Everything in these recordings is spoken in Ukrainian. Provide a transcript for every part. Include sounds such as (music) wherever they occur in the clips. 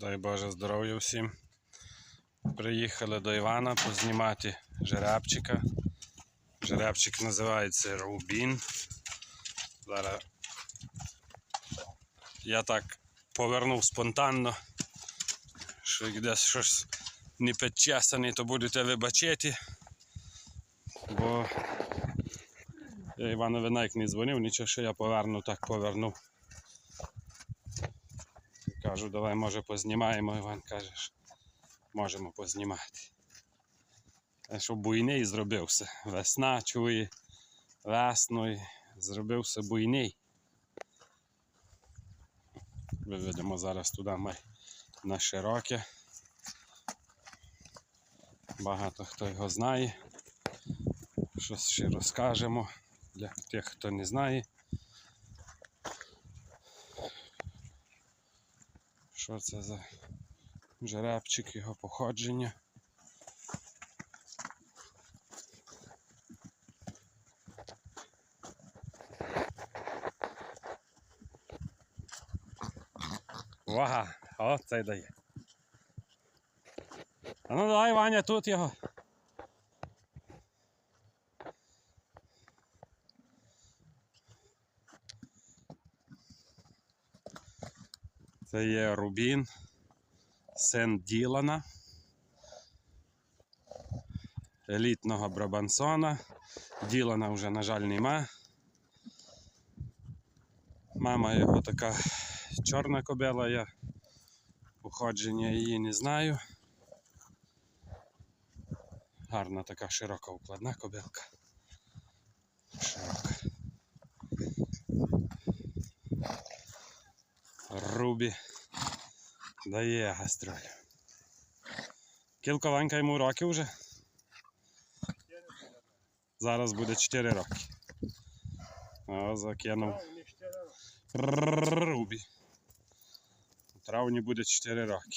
Дай Боже здоров'я всім. Приїхали до Івана познімати жеребчика. Жеребчик називається Рубін. Зараз я так повернув спонтанно, що як десь щось не підчесаний, то будете вибачити. Бо я Іванові навіть не дзвонив, нічого, що я поверну, так повернув. Кажу, давай може познімаємо. Іван каже, що можемо познімати. А що буйний зробився. Весна чує, весною зробився буйний. Виведемо зараз туди ми на широке. Багато хто його знає. Щось ще розкажемо для тих, хто не знає. Що це за жеребчик, його походження. Вага, о, цей дає. А ну давай, Ваня, тут його. Це є Рубін, син Ділана, елітного Брабансона. Ділана вже, на жаль, нема. Мама його така чорна кобила, я походження її не знаю. Гарна така широка укладна кобилка. Широка. Рубі дає гастроль. Кілька Ванька йому років вже. Зараз буде 4 роки. О, закинув. Рубі. У травні буде 4 роки.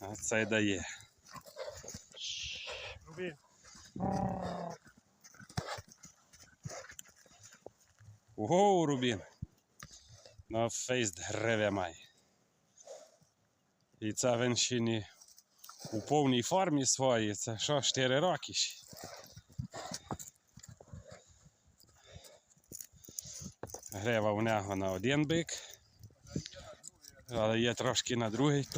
А це дає. Рубін. Ого, Рубін. На фейст гриве має. І це він у повній формі своїй. Це що, 4 роки ще. Грива у нього на один бик. Але є трошки на другий.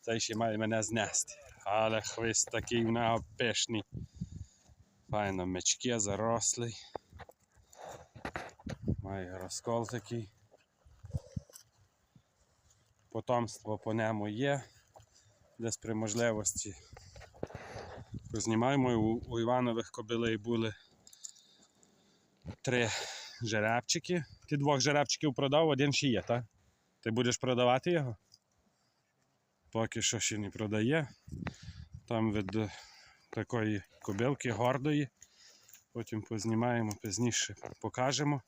Цей ще має мене знести. Але хвист такий у нього пишний. Файно мечки зарослий. Має розкол такий. Потомство по ньому є. Десь при можливості. Познімаємо. У Іванових кобилей були три жеребчики. Ти двох жеребчиків продав, один ще є, так? Ти будеш продавати його? Поки що ще не продає. Там від е, такої кобилки гордої. Потім познімаємо, пізніше покажемо.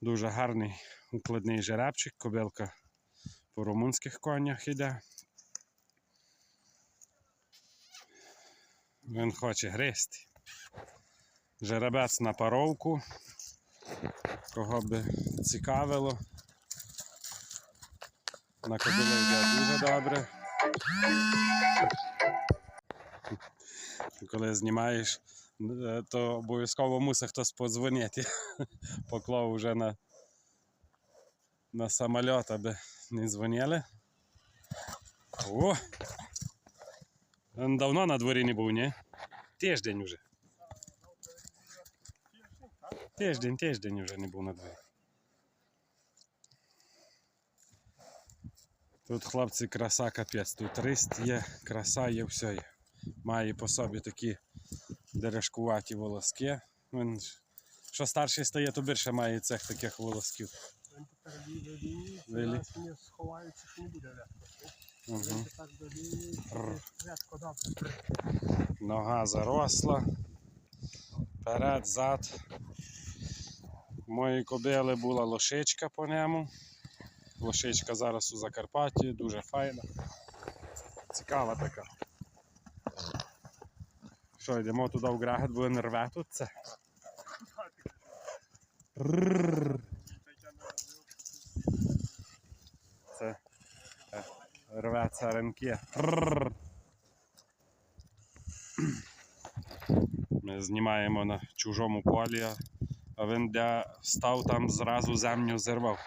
Дуже гарний укладний жеребчик, кобилка по румунських конях іде. Він хоче гристи. Жеребець на паровку. Кого би цікавило. На кобилі йде дуже добре. Коли знімаєш, е, то обов'язково мусить хтось подзвонити. Поклав вже на, на самоліт, аби не дзвонили. О! Давно на дворі не був, ні? Тиждень вже. Тиждень, тиждень вже не був на дворі. Тут хлопці краса капець, тут рист є, краса є, все є. Має по собі такі дерешкуваті волоски. Він, що старший стає, то більше має цих таких волосків. Він тепер не сховається, що не буде редко. Угу. Він тепер далі Р. редко добре. Нога заросла. Перед, зад. Мої кобили була лошичка по ньому. Лошичка зараз у Закарпатті, дуже файна. Цікава така. Що, йдемо туди в Грагат, будемо рве тут це. Це е, рве царинки. Ми знімаємо на чужому полі, а він де став там зразу землю зірвав.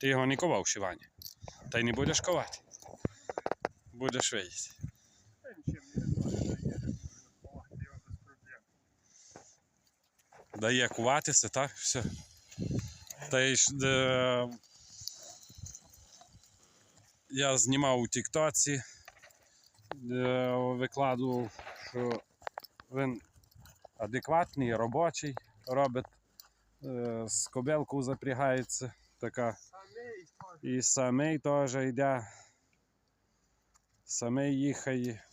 Ти його не ковав, Шивані. Та й не будеш ковати. Будеш виїсти. Дає куватися, так? Все. Та й де... я знімав у Тіктоці, де викладував, що він адекватний, робочий, робить, е, з кобилку запрягається, така. І самий теж йде. Самий їхає.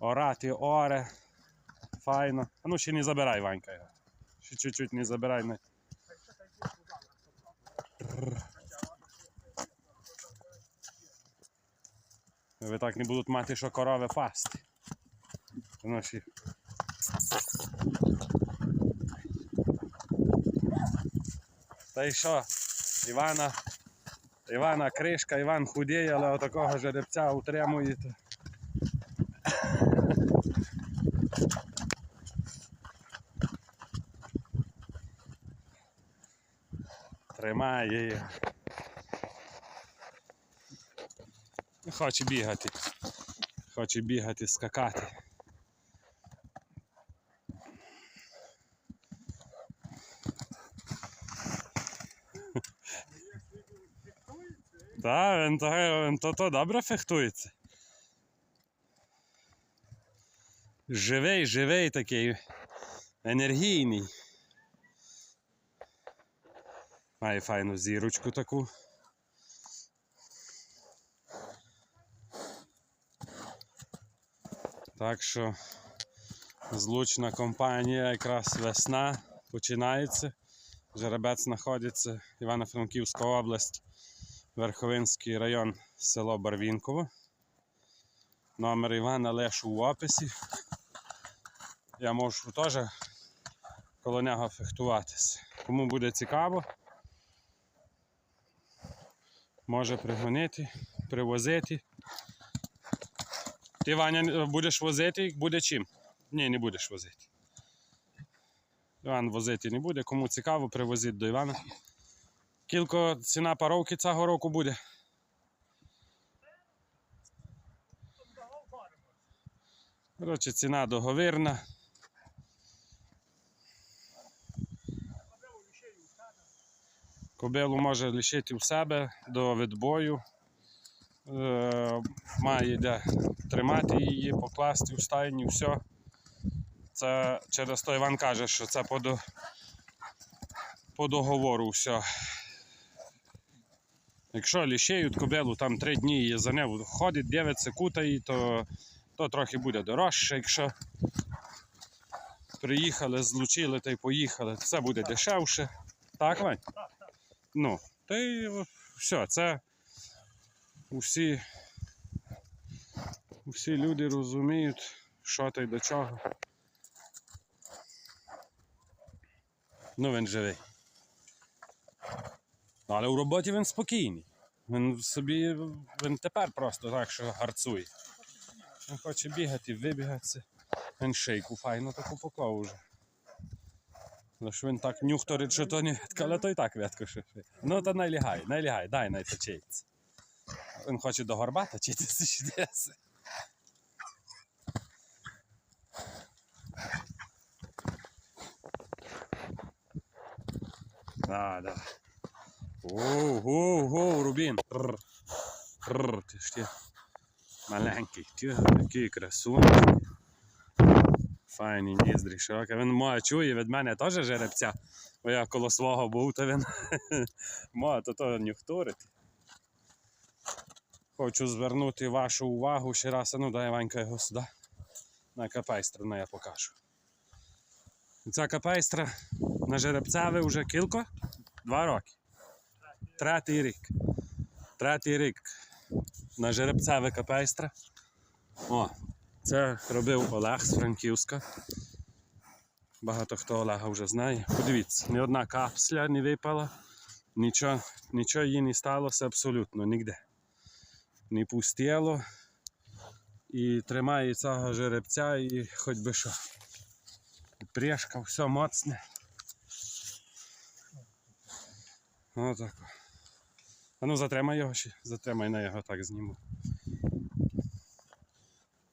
Орати оре. Файно. А ну ще не забирай, Ванька. його. Ще чуть-чуть не забирай. Не. Ви так не будуть мати, що корови пасти. Ще. Та й що? Івана. Івана кришка, Іван худіє, але отакого жеребця утримуєте. Тримає її. Хоче бігати. Хоче бігати, скакати. Так, він, то, він то, то добре фехтується. Живий, живий такий, енергійний. Має файну зірочку таку. Так що злучна компанія, якраз весна починається. Жеребець знаходиться Івано-Франківська область, Верховинський район, село Барвінково. Номер Івана лишу в описі. Я можу теж коло нього фехтуватися. Кому буде цікаво, може пригонити, привозити. Ти, Ваня, будеш возити, буде чим? Ні, не будеш возити. Іван возити не буде. Кому цікаво, привозіть до Івана. Кілько ціна паровки цього року буде. Коротше, ціна договірна. Кобилу може лишити у себе до відбою. Е, має де тримати її, покласти у стайні, все. Це через то Іван каже, що це по, до, по договору все. Якщо лишають кобилу, там три дні її за нею ходить, дивиться, кутає, то, то трохи буде дорожче. Якщо приїхали, злучили та й поїхали, це буде дешевше. Так, Вань? Ну, та й все, це усі, усі люди розуміють, що та й до чого. Ну, він живий. Ну, Але у роботі він спокійний. Він собі, він тепер просто так, що гарцує. Він хоче бігати, вибігатися. Він шейку файно таку поклав уже. Але ж він так нюхторить, що то не ветка, але то і так ветко що. Ну то най лягай, дай най точиться. Він хоче до горба точитися чи десь. Да, да. Оу, оу, оу, Рубін. Рр. Рр, ж ти маленький, ти який красунчик. Файні ніздрі, широкі. Він моя чує від мене теж жеребця. Бо я коло свого був, то він (laughs) моя то то нюхтурить. Хочу звернути вашу увагу ще раз. Ну, дай Ванька його сюди. На капайстру, на я покажу. Ця капайстра на жеребцеві вже кілько? Два роки. Третій рік. Третій рік на жеребцеве капейстра. О, Це робив Олег з Франківська. Багато хто Олега вже знає. Подивіться, ні одна капсля не випала, нічого, нічого їй не сталося абсолютно ніде. Не пустіло. І тримає цього жеребця і хоч би що. І Прешка, все моцне. Отак. А ну затримай його ще, затримай на його так зніму.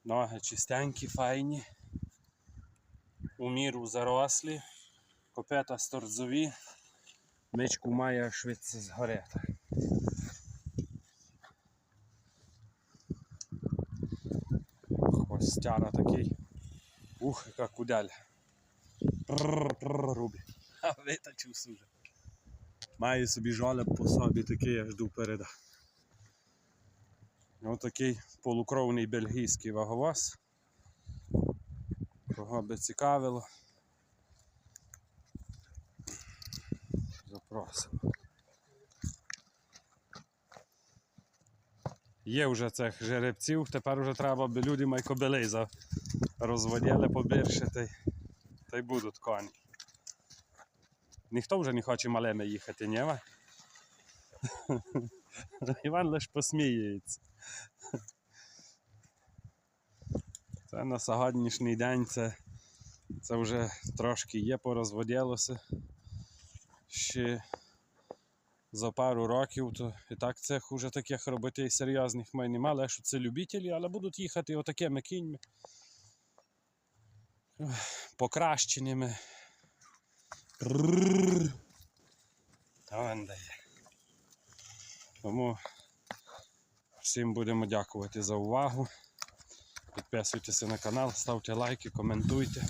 Ноги чистенькі, файні. У міру зарослі. Копета сторзові. Мичку має швидше згорета. Хвостяра такий. Ух, яка кудель. Рубі. (laughs) А витачив суже. Має собі жалеб по собі такий, я жду переда. Ось такий полукровний бельгійський ваговоз. Кого би цікавило. Запросимо. Є вже цих жеребців, тепер вже треба, би люди майкобелей розводили побільше, та й будуть коні. Ніхто вже не хоче малими їхати, ні? (laughs) Іван лише посміюється. Це на сьогоднішній день це, це вже трошки є, порозводилося. Ще за пару років, то і так цих уже таких робити серйозних ми нема, але що це любителі, але будуть їхати отакими кіньми. Покращеними. Рррр. Та вон. Тому всім будемо дякувати за увагу. Підписуйтеся на канал, ставте лайки, коментуйте.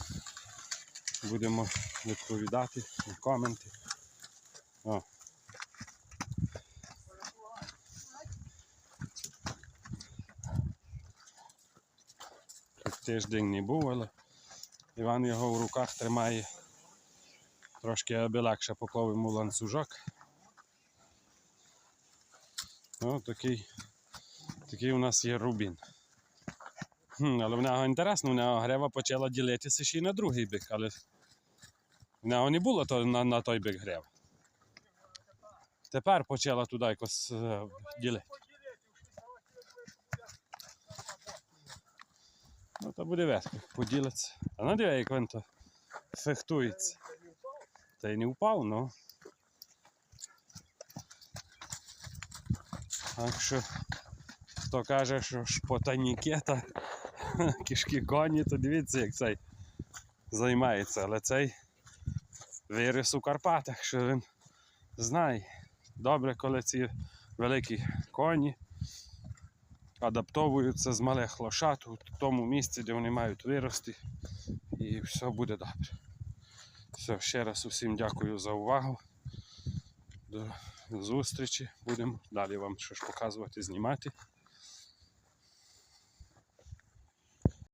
Будемо відповідати на коменти. О. Тиждень не був, але Іван його в руках тримає. Трошки аби легше поклав йому ланцюжок. Ну, такий, такий у нас є рубін. Хм, але в нього інтересно, в нього грева почала ділитися ще й на другий бік, але в нього не було то, на, на той бік грева. Тепер почала туди якось е, ділити. Ну, то буде весело, поділиться. А ну диви, як він то фехтується. Та й не впав, ну. Так що, хто каже, що шпотаніки та (laughs) кішки коні, то дивіться, як цей займається. Але цей виріс у Карпатах, що він знає. Добре, коли ці великі коні адаптовуються з малих лошад у тому місці, де вони мають вирости, і все буде добре. Все, ще раз усім дякую за увагу. До зустрічі. Будемо далі вам щось показувати, знімати.